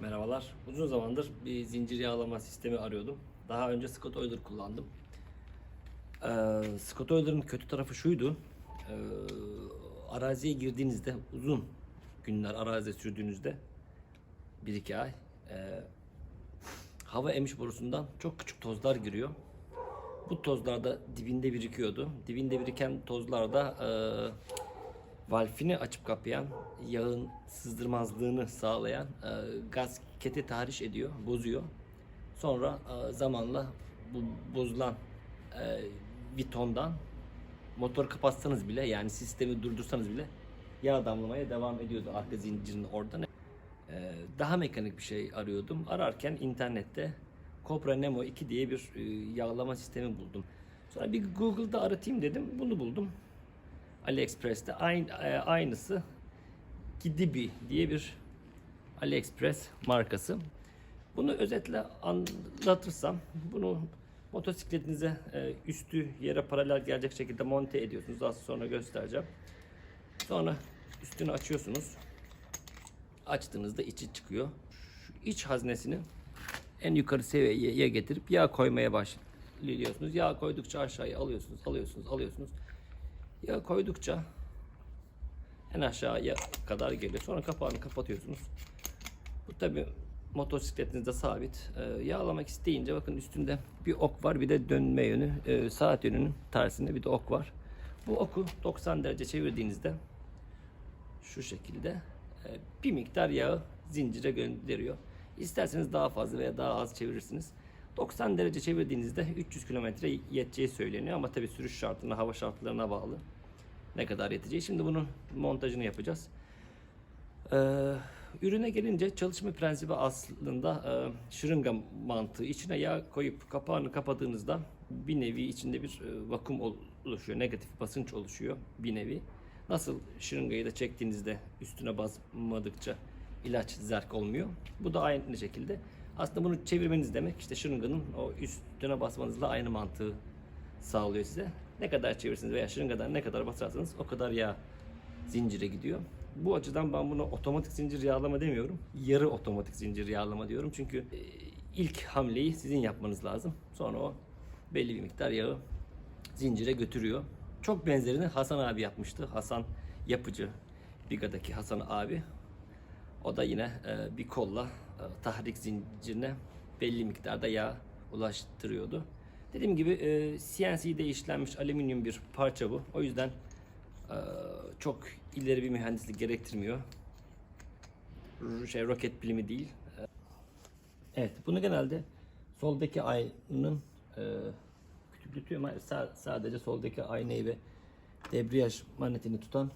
Merhabalar. Uzun zamandır bir zincir yağlama sistemi arıyordum. Daha önce Scott Oiler kullandım. Ee, Scott Oiler'ın kötü tarafı şuydu. Ee, araziye girdiğinizde uzun günler arazide sürdüğünüzde 1-2 ay ee, hava emiş borusundan çok küçük tozlar giriyor. Bu tozlar da dibinde birikiyordu. Dibinde biriken tozlar da ee, valfini açıp kapayan, yağın sızdırmazlığını sağlayan e, gasketi tahriş ediyor, bozuyor. Sonra e, zamanla bu bozulan e, vitondan motor kapatsanız bile yani sistemi durdursanız bile yağ damlamaya devam ediyordu arka zincirin oradan. E, daha mekanik bir şey arıyordum. Ararken internette Cobra Nemo 2 diye bir e, yağlama sistemi buldum. Sonra bir Google'da aratayım dedim. Bunu buldum. AliExpress'te aynı, e, aynısı Gidibi diye bir AliExpress markası. Bunu özetle anlatırsam bunu motosikletinize e, üstü yere paralel gelecek şekilde monte ediyorsunuz. Az sonra göstereceğim. Sonra üstünü açıyorsunuz. Açtığınızda içi çıkıyor. Şu iç haznesini en yukarı seviyeye getirip yağ koymaya başlıyorsunuz. Yağ koydukça aşağıya alıyorsunuz, alıyorsunuz, alıyorsunuz. Yağ koydukça en aşağıya kadar geliyor. Sonra kapağını kapatıyorsunuz. Bu tabi motosikletinizde sabit. Ee, yağlamak isteyince bakın üstünde bir ok var bir de dönme yönü. Ee, saat yönünün tersinde bir de ok var. Bu oku 90 derece çevirdiğinizde şu şekilde e, bir miktar yağı zincire gönderiyor. İsterseniz daha fazla veya daha az çevirirsiniz. 90 derece çevirdiğinizde 300 kilometre yeteceği söyleniyor ama tabii sürüş şartına, hava şartlarına bağlı ne kadar yeteceği. Şimdi bunun montajını yapacağız. Ee, ürüne gelince çalışma prensibi aslında e, şırınga mantığı. İçine yağ koyup kapağını kapadığınızda bir nevi içinde bir e, vakum oluşuyor. Negatif basınç oluşuyor bir nevi. Nasıl şırıngayı da çektiğinizde üstüne basmadıkça ilaç zerk olmuyor. Bu da aynı şekilde. Aslında bunu çevirmeniz demek işte şırınganın o üstüne basmanızla aynı mantığı sağlıyor size. Ne kadar çevirirsiniz veya şırıngadan ne kadar basarsanız o kadar yağ zincire gidiyor. Bu açıdan ben bunu otomatik zincir yağlama demiyorum. Yarı otomatik zincir yağlama diyorum. Çünkü e, ilk hamleyi sizin yapmanız lazım. Sonra o belli bir miktar yağı zincire götürüyor. Çok benzerini Hasan abi yapmıştı. Hasan yapıcı Biga'daki Hasan abi. O da yine e, bir kolla e, tahrik zincirine belli miktarda yağ ulaştırıyordu. Dediğim gibi e, CNC'de işlenmiş alüminyum bir parça bu. O yüzden e, çok ileri bir mühendislik gerektirmiyor. Şey roket pilimi değil. E, Evet, bunu genelde soldaki aynanın e. Hayır, sa- sadece soldaki aynayı ve debriyaj magnetini tutan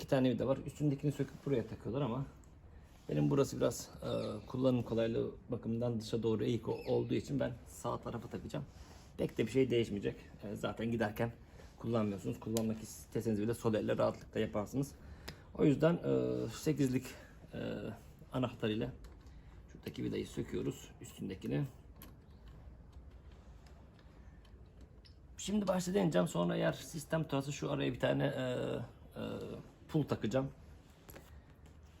iki tane vida var. Üstündekini söküp buraya takıyorlar ama benim burası biraz e, kullanım kolaylığı bakımından dışa doğru eğik olduğu için ben sağ tarafa takacağım. Pek de bir şey değişmeyecek. E, zaten giderken kullanmıyorsunuz. Kullanmak isteseniz bile sol elle rahatlıkla yaparsınız. O yüzden e, 8'lik e, anahtar ile şuradaki vidayı söküyoruz. Üstündekini. Şimdi başta deneyeceğim. Sonra eğer sistem tutarsa şu araya bir tane e, e, pul takacağım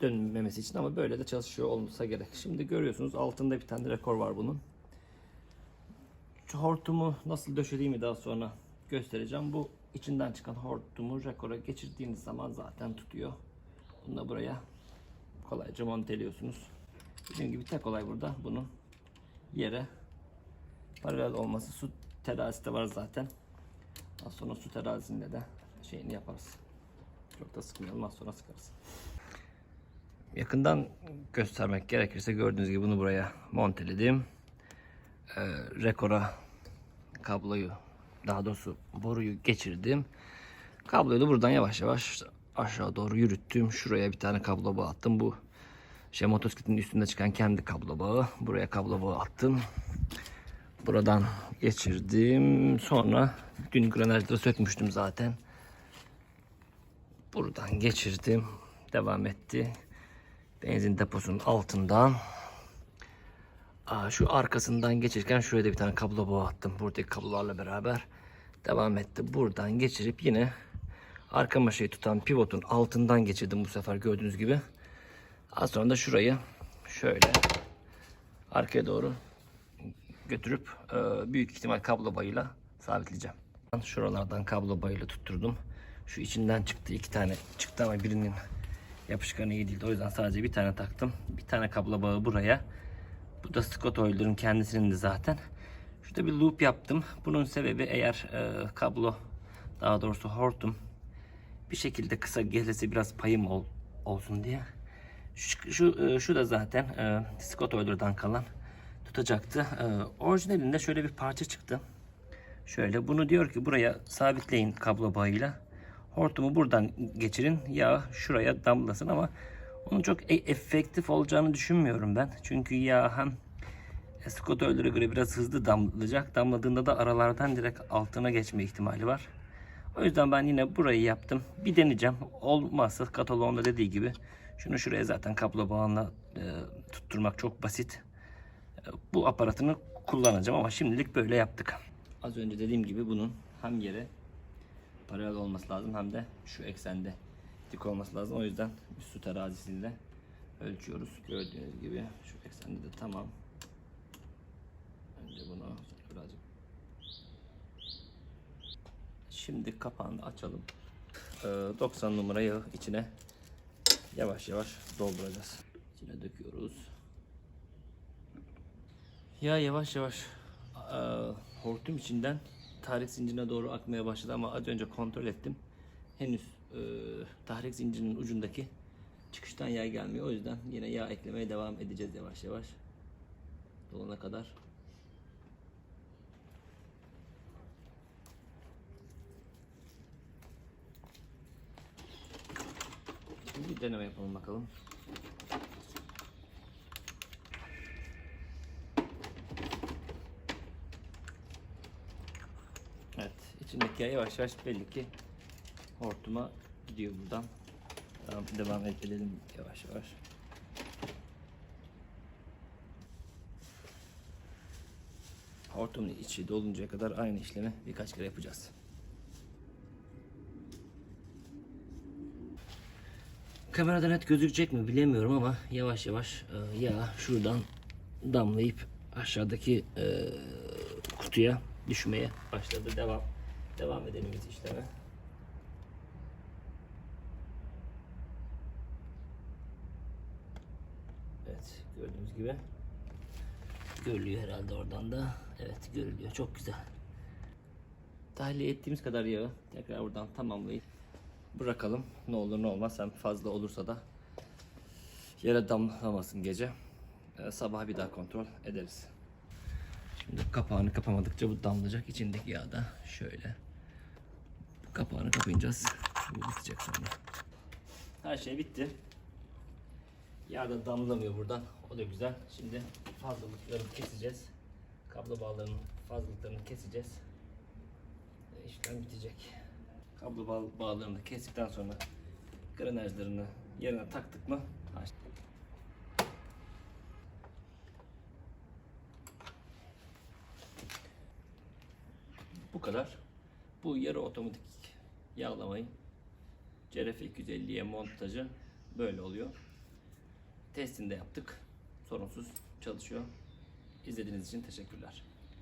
dönmemesi için ama böyle de çalışıyor olsa gerek. Şimdi görüyorsunuz altında bir tane rekor var bunun. Hortumu nasıl döşediğimi daha sonra göstereceğim. Bu içinden çıkan hortumu rekora geçirdiğiniz zaman zaten tutuyor. Bunu da buraya kolayca monteliyorsunuz. Dediğim gibi tek olay burada bunun yere paralel olması. Su terazisi de var zaten. Az sonra su terazisinde de şeyini yaparız. Çok da sıkmayalım az sonra sıkarız. Yakından göstermek gerekirse gördüğünüz gibi bunu buraya monteledim. Ee, rekora kabloyu daha doğrusu boruyu geçirdim. Kabloyu da buradan yavaş yavaş aşağı doğru yürüttüm. Şuraya bir tane kablo bağı attım. Bu şey motosikletin üstünde çıkan kendi kablo bağı. Buraya kablo bağı attım. Buradan geçirdim. Sonra dün granajları sökmüştüm zaten. Buradan geçirdim. Devam etti. Benzin deposunun altından. Aa, şu arkasından geçirken şuraya da bir tane kablo bağı attım. Buradaki kablolarla beraber. Devam etti. Buradan geçirip yine arka maşayı tutan pivotun altından geçirdim bu sefer gördüğünüz gibi. Az sonra da şurayı şöyle arkaya doğru götürüp e, büyük ihtimal kablo bayıyla sabitleyeceğim. Şuralardan kablo bayıyla tutturdum. Şu içinden çıktı iki tane çıktı ama birinin yapışkanı iyi değildi. O yüzden sadece bir tane taktım. Bir tane kablo bağı buraya. Bu da Scott Oiler'ın kendisinin de zaten. Şurada bir loop yaptım. Bunun sebebi eğer e, kablo daha doğrusu hortum bir şekilde kısa gelirse biraz payım ol, olsun diye. Şu, şu, e, şu da zaten e, Scott Oiler'dan kalan tutacaktı. E, orijinalinde şöyle bir parça çıktı. Şöyle bunu diyor ki buraya sabitleyin kablo bağıyla. Hortumu buradan geçirin. Yağ şuraya damlasın ama onun çok e- efektif olacağını düşünmüyorum ben. Çünkü yağ hem Oiler'a göre biraz hızlı damlayacak. Damladığında da aralardan direkt altına geçme ihtimali var. O yüzden ben yine burayı yaptım. Bir deneyeceğim. Olmazsa kataloğunda dediği gibi şunu şuraya zaten kablo bağına e, tutturmak çok basit. E, bu aparatını kullanacağım ama şimdilik böyle yaptık. Az önce dediğim gibi bunun hem yere paralel olması lazım hem de şu eksende dik olması lazım. O yüzden bir su terazisiyle ölçüyoruz. Gördüğünüz gibi şu eksende de tamam. Önce bunu birazcık Şimdi kapağını açalım. Ee, 90 numara yağı içine yavaş yavaş dolduracağız. İçine döküyoruz. Yağ yavaş yavaş e, hortum içinden tahrik zincirine doğru akmaya başladı ama az önce kontrol ettim. Henüz e, tahrik zincirinin ucundaki çıkıştan yağ gelmiyor. O yüzden yine yağ eklemeye devam edeceğiz yavaş yavaş. Dolana kadar. Bir deneme yapalım bakalım. Evet, yağ yavaş yavaş belli ki hortuma gidiyor buradan. Devam, devam edelim yavaş yavaş. Hortumun içi doluncaya kadar aynı işlemi birkaç kere yapacağız. Kamerada net gözükecek mi bilemiyorum ama yavaş yavaş e, yağ şuradan damlayıp aşağıdaki e, kutuya düşmeye başladı. Devam. Devam edelim biz işleme. Evet gördüğünüz gibi görülüyor herhalde oradan da. Evet görülüyor. Çok güzel. Tahliye ettiğimiz kadar yağı tekrar buradan tamamlayıp bırakalım. Ne olur ne olmaz. Hem fazla olursa da yere damlamasın gece. Ee, sabah bir daha kontrol ederiz. Şimdi kapağını kapamadıkça bu damlayacak. İçindeki yağ da şöyle. Kapağını kapayacağız. Bu bitecek sonra. Her şey bitti. Yağ da damlamıyor buradan. O da güzel. Şimdi fazlalıklarını keseceğiz. Kablo bağlarının fazlalıklarını keseceğiz. Ve bitecek. Kablo bağ- bağlarını da kestikten sonra grenajlarını yerine taktık mı aç- Bu kadar. Bu yarı otomatik yağlamayı CRF 250'ye montajı böyle oluyor. Testini de yaptık. Sorunsuz çalışıyor. İzlediğiniz için teşekkürler.